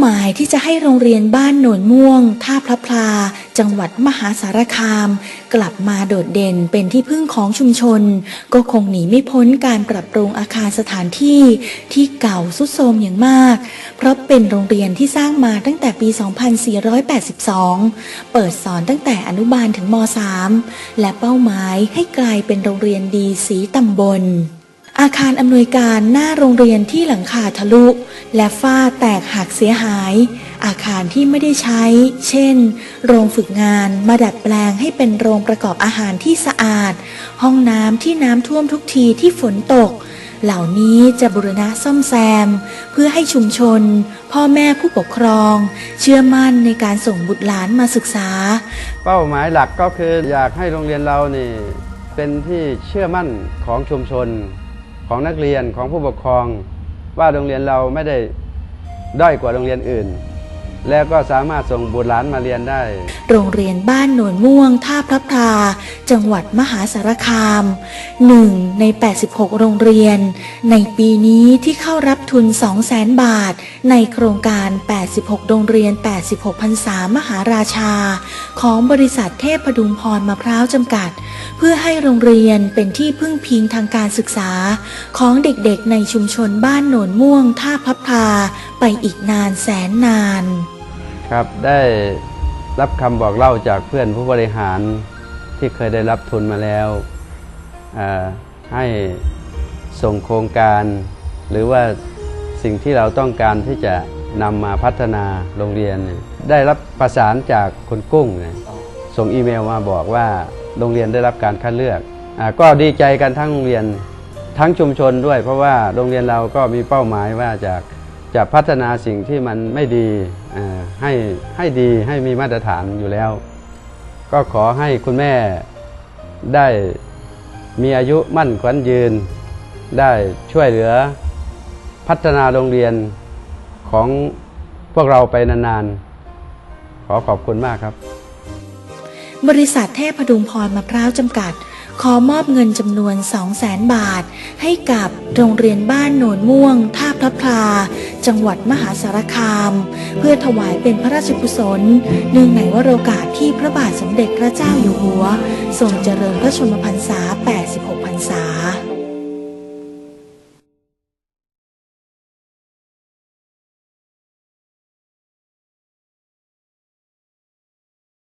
หมายที่จะให้โรงเรียนบ้านโหนนม่วง ท่าพระพลา จังหวัดมหาสารคาม กลับมาโดดเด่นเป็นที่พึ่งของชุมชน ก็คงหนีไม่พ้นการปรับปรุงอาคารสถานที่ที่เก่าสุดโทรมอย่างมาก เพราะเป็นโรงเรียนที่สร้างมาตั้งแต่ปี 2482 เปิดสอนตั้งแต่อนุบาลถึงม .3 และเป้าหมายให้กลายเป็นโรงเรียนดีสีตำบล อาคารอำนวยการหน้าโรงเรียนที่หลังคาทะลุ และฝ้าแตกหักเสียหาย อาคารที่ไม่ได้ใช้ เช่น โรงฝึกงานมาดัดแปลงให้เป็นโรงประกอบอาหารที่สะอาด ห้องน้ำที่น้ำท่วมทุกทีที่ฝนตก เหล่านี้จะบุรณะซ่อมแซม เพื่อให้ชุมชน พ่อแม่ผู้ปกครอง เชื่อมั่นในการส่งบุตรหลานมาศึกษา เป้าหมายหลักก็คืออยากให้โรงเรียนเรานี่เป็นที่เชื่อมั่นของชุมชน ของนักเรียนของผู้ปกครอง ว่าโรงเรียนเราไม่ได้ด้อยกว่าโรงเรียนอื่น แล้วก็สามารถส่งบุตรหลานมาเรียนได้ โรงเรียนบ้านโหนนม่วงท่าพระพลาจังหวัดมหาสารคาม 1 ใน 86 โรงเรียน ในปีนี้ที่เข้ารับทุน 200,000 บาท ในโครงการ 86 โรงเรียน 86พรรษามหาราชา ของบริษัทเทพพดุงพรมะพร้าวจำกัด เพื่อให้โรงเรียนเป็นที่พึ่งพิงทางการศึกษา ของเด็กๆในชุมชนบ้านโหนนม่วงท่าพระพลาไปอีกนานแสนนาน ครับได้รับคำบอกเล่าจากเพื่อนผู้บริหารที่เคยได้รับทุนมาแล้ว ให้ส่งโครงการ หรือว่าสิ่งที่เราต้องการที่จะนำมาพัฒนาโรงเรียน ได้รับประสานจากคุณกุ้ง ส่งอีเมลมาบอกว่าโรงเรียนได้รับการคัดเลือกอก็ดีใจกันทั้งโรงเรียนทั้งชุมชนด้วย เพราะว่าโรงเรียนเราก็มีเป้าหมายว่าจะ จะพัฒนาสิ่งที่มันไม่ดีให้ให้ดีให้มีมาตรฐานอยู่แล้ว ก็ขอให้คุณแม่ได้มีอายุมั่นขวัญยืน ได้ช่วยเหลือพัฒนาโรงเรียนของพวกเราไปนานๆ ขอขอบคุณมากครับ บริษัทเทพดุงพรมะพร้าวจำกัด ขอมอบเงินจำนวน 200,000บาท ให้กับโรงเรียนบ้านโนนม่วง ท่าพระพลา จังหวัดมหาสารคาม เพื่อถวายเป็นพระราชกุศล เนื่องในวโรกาสที่พระบาทสมเด็จพระเจ้าอยู่หัวทรงเจริญพระชนมพรรษา 86